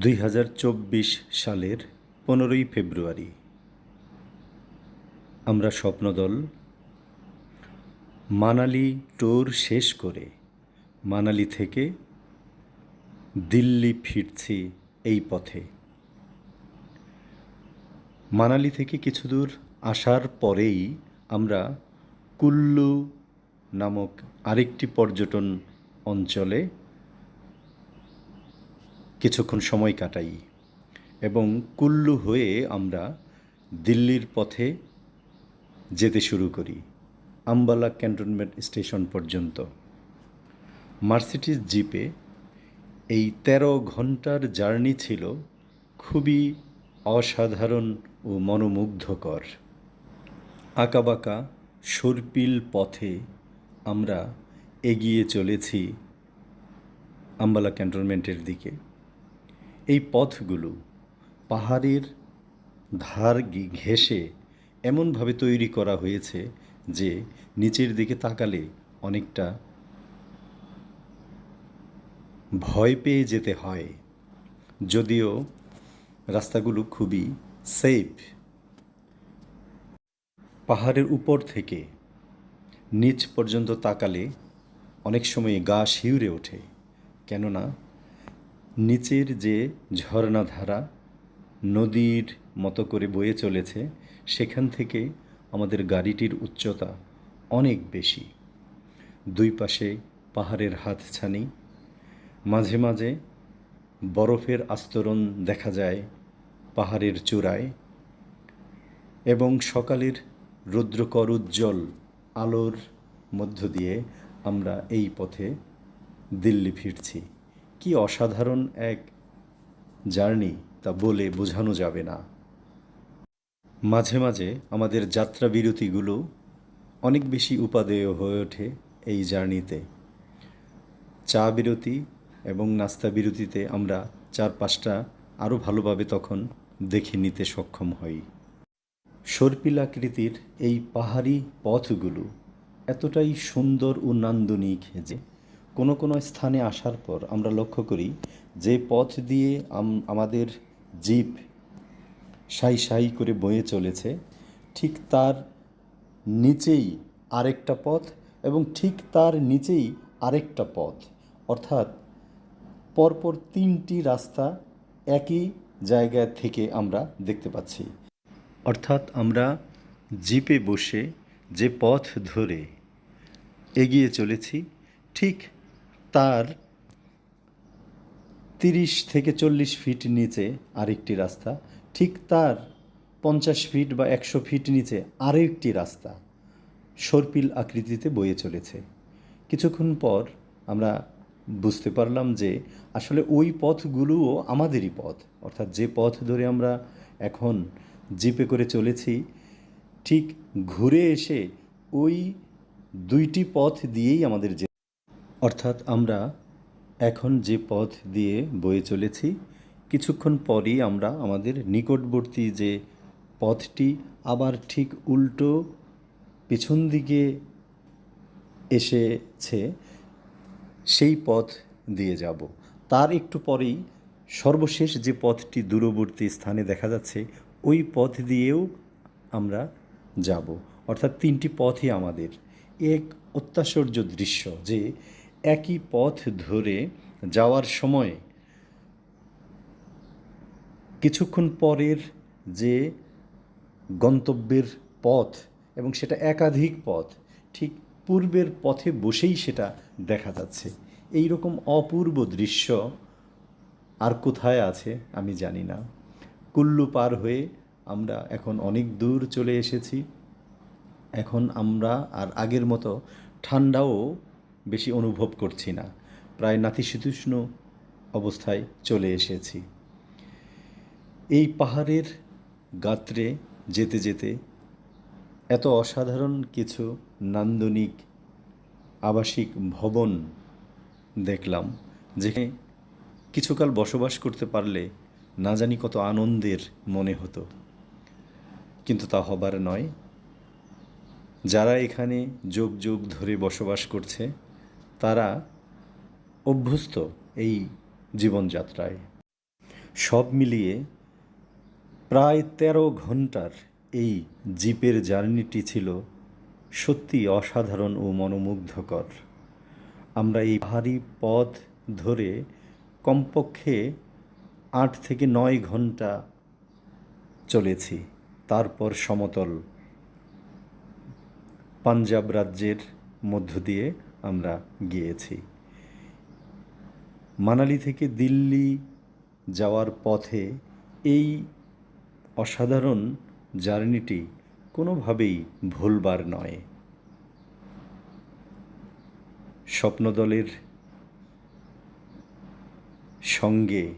দুই হাজার চব্বিশ সালের পনেরোই ফেব্রুয়ারি। আমরা স্বপ্নদল, মানালি ট্যুর শেষ করে মানালি থেকে দিল্লি ফিরছি এই পথে। মানালি থেকে কিছু দূর আসার পরেই আমরা কুল্লু নামক আরেকটি পর্যটন অঞ্চলে কিছুক্ষণ সময় কাটাই এবং কুল্লু হয়ে আমরা দিল্লির পথে যেতে শুরু করি, আম্বালা ক্যান্টনমেন্ট স্টেশন পর্যন্ত। মার্সিডিজ জিপে এই তেরো ঘণ্টার জার্নি ছিল খুবই অসাধারণ ও মনোমুগ্ধকর। আঁকাবাঁকা সর্পিল পথে আমরা এগিয়ে চলেছি আম্বালা ক্যান্টনমেন্টের দিকে। এই পথগুলো পাহাড়ের ধার ঘেঁষে এমনভাবে তৈরি করা হয়েছে যে নিচের দিকে তাকালে অনেকটা ভয় পেয়ে যেতে হয়। যদিও রাস্তাগুলো খুবই সেফ পাহাড়ের উপর থেকে নিচ পর্যন্ত তাকালে অনেক সময় গা শিউরে ওঠে। কেননা নিচের যে ঝর্ণাধারা নদীর মতো করে বয়ে চলেছে, সেখান থেকে আমাদের গাড়িটির উচ্চতা অনেক বেশি। দুই পাশে পাহাড়ের হাতছানি, মাঝে মাঝে বরফের আস্তরণ দেখা যায় পাহাড়ের চূড়ায় এবং সকালের রৌদ্রকর উজ্জ্বল আলোর মধ্য দিয়ে আমরা এই পথে দিল্লি ফিরছি। কি অসাধারণ এক জার্নি তা বলে বোঝানো যাবে না। মাঝে মাঝে আমাদের যাত্রা বিরতিগুলো অনেক বেশি উপাদেয় হয়ে ওঠে এই জার্নিতে। চা বিরতি এবং নাস্তা বিরতিতে আমরা চার পাঁচটা আরও ভালোভাবে তখন দেখে নিতে সক্ষম হই। সর্পিলাকৃতির এই পাহাড়ি পথগুলো এতটাই সুন্দর ও নান্দনিক যে কোনো কোনো স্থানে আসার পর আমরা লক্ষ্য করি যে পথ দিয়ে আমাদের জিপ সাই সাই করে বয়ে চলেছে, ঠিক তার নিচেই আরেকটা পথ এবং ঠিক তার নিচেই আরেকটা পথ। অর্থাৎ পরপর তিনটি রাস্তা একই জায়গা থেকে আমরা দেখতে পাচ্ছি। অর্থাৎ আমরা জিপে বসে যে পথ ধরে এগিয়ে চলেছি, ঠিক তার তিরিশ থেকে চল্লিশ ফিট নিচে আরেকটি রাস্তা, ঠিক তার পঞ্চাশ ফিট বা একশো ফিট নিচে আরও একটি রাস্তা সর্পিল আকৃতিতে বয়ে চলেছে। কিছুক্ষণ পর আমরা বুঝতে পারলাম যে আসলে ওই পথগুলোও আমাদেরই পথ, অর্থাৎ যে পথ ধরে আমরা এখন জিপে করে চলেছি, ঠিক ঘুরে এসে ওই দুইটি পথ দিয়েই আমাদের অর্থাৎ আমরা এখন যে পথ দিয়ে বয়ে চলেছি, কিছুক্ষণ পরই আমরা আমাদের নিকটবর্তী যে পথটি আবার ঠিক উল্টো পেছন দিকে এসেছে, সেই পথ দিয়ে যাব। তার একটু পরেই সর্বশেষ যে পথটি দূরবর্তী স্থানে দেখা যাচ্ছে, ওই পথ দিয়েও আমরা যাব। অর্থাৎ তিনটি পথই আমাদের। এক অত্যাশ্চর্য দৃশ্য যে একই পথ ধরে যাওয়ার সময় কিছুক্ষণ পরের যে গন্তব্যের পথ এবং সেটা একাধিক পথ, ঠিক পূর্বের পথে বসেই সেটা দেখা যাচ্ছে। এই রকম অপূর্ব দৃশ্য আর কোথায় আছে আমি জানি না। কুল্লু পার হয়ে আমরা এখন অনেক দূর চলে এসেছি। এখন আমরা আর আগের মতো ঠান্ডাও বেশি অনুভব করছি না। প্রায় নাতিশীতোষ্ণ অবস্থায় চলে এসেছি। এই পাহাড়ের গাত্রে যেতে যেতে এত অসাধারণ কিছু নান্দনিক আবাসিক ভবন দেখলাম, যেখানে কিছুকাল বসবাস করতে পারলে না জানি কত আনন্দের মনে হতো। কিন্তু তা হবার নয়। যারা এখানে যুগ যুগ ধরে বসবাস করছে তারা অভ্যস্ত এই জীবনযাত্রায়। সব মিলিয়ে প্রায় তেরো ঘণ্টার এই জিপের জার্নিটি ছিল সত্যি অসাধারণ ও মনোমুগ্ধকর। আমরা এই ভারী পথ ধরে কমপক্ষে আট থেকে নয় ঘণ্টা চলেছি। তারপর সমতল পাঞ্জাব রাজ্যের মধ্য দিয়ে আমরা গিয়েছি। মানালি থেকে দিল্লি যাওয়ার পথে এই অসাধারণ জার্নিটি কোনোভাবেই ভুলবার নয়। স্বপ্নদলের সঙ্গে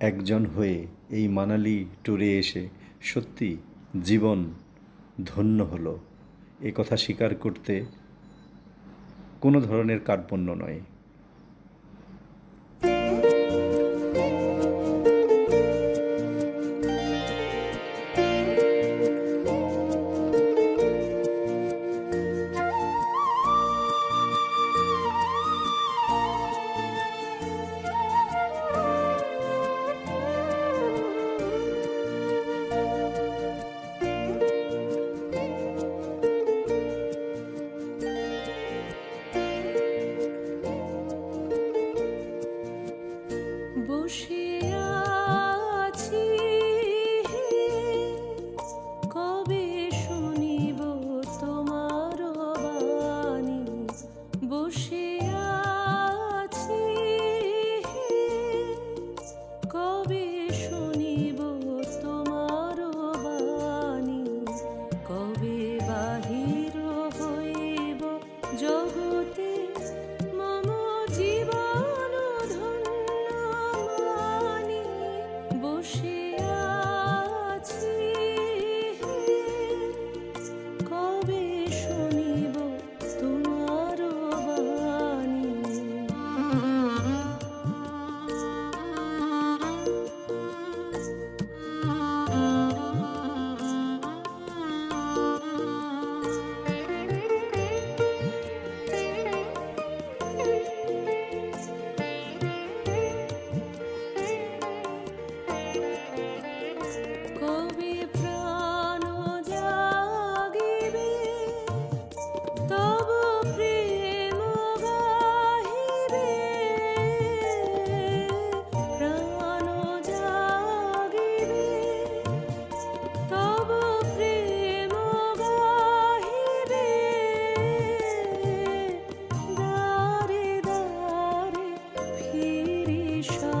একজন হয়ে এই মানালি ট্যুরে এসে সত্যি জীবন ধন্য হলো। এ কথা স্বীকার করতে কোনো ধরনের কার্পণ্য নয়। বসে show.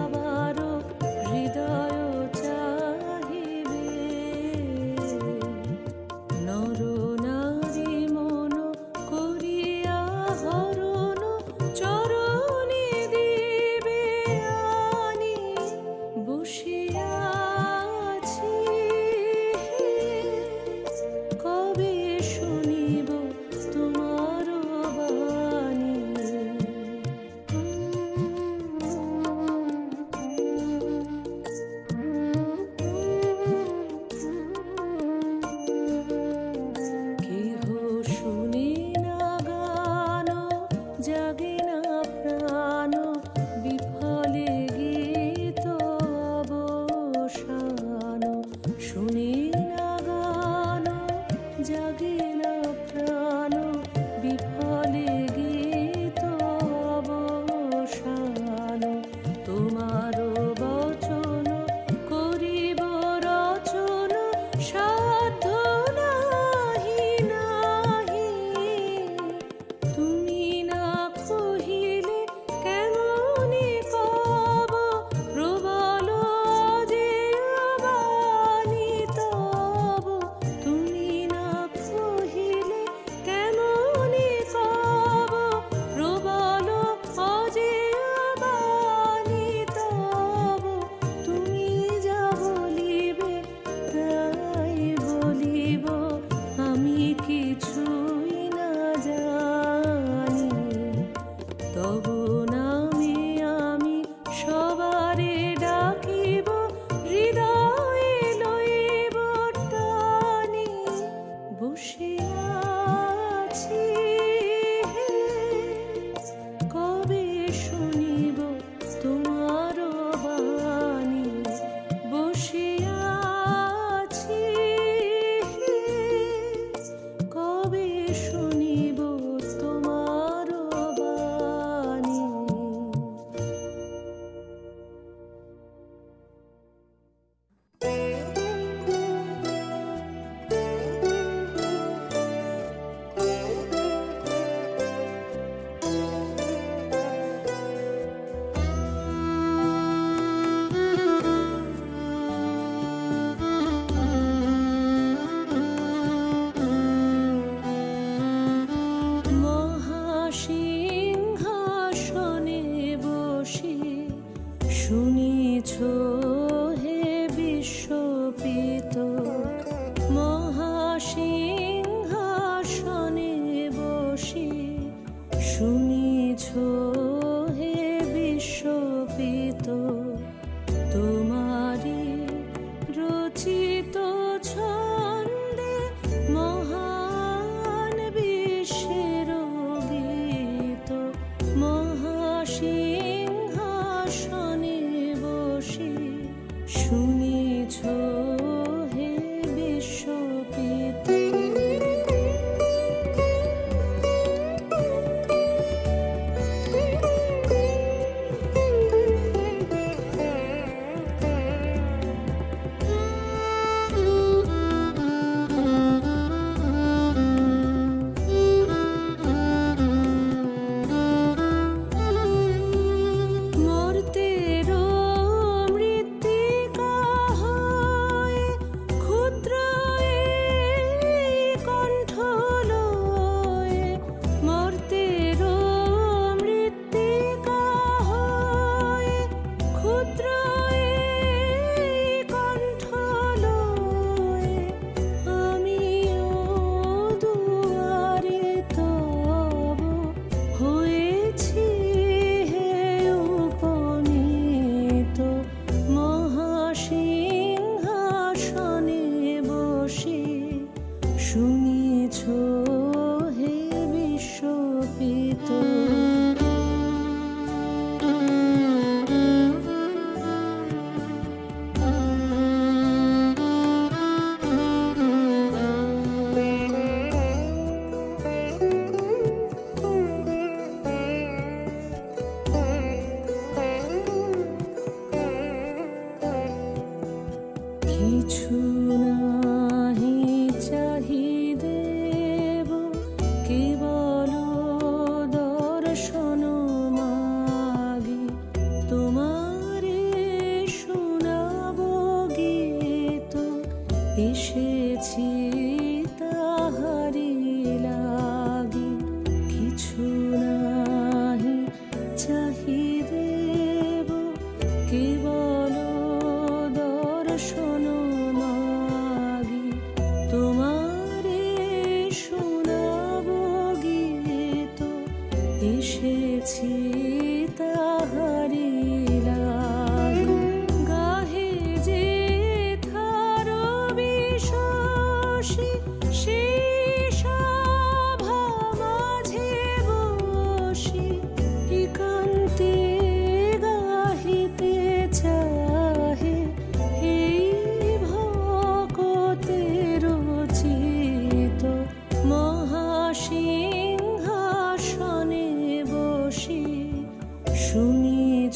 এসেছি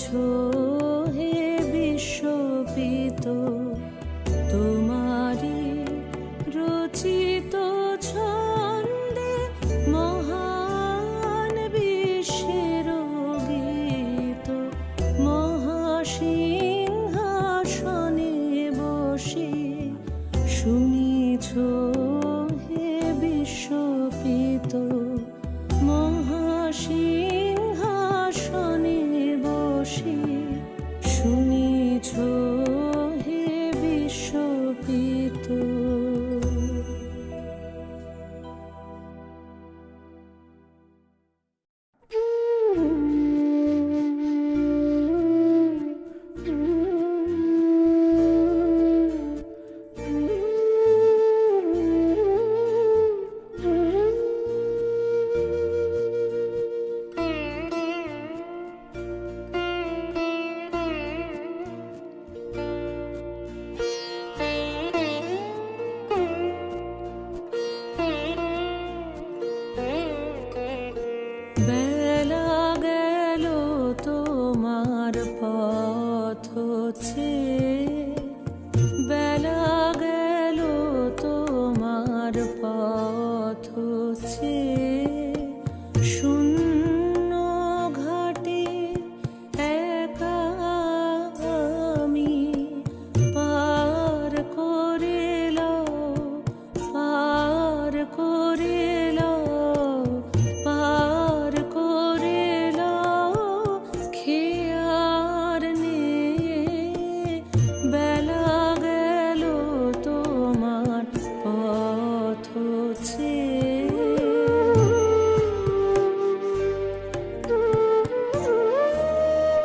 出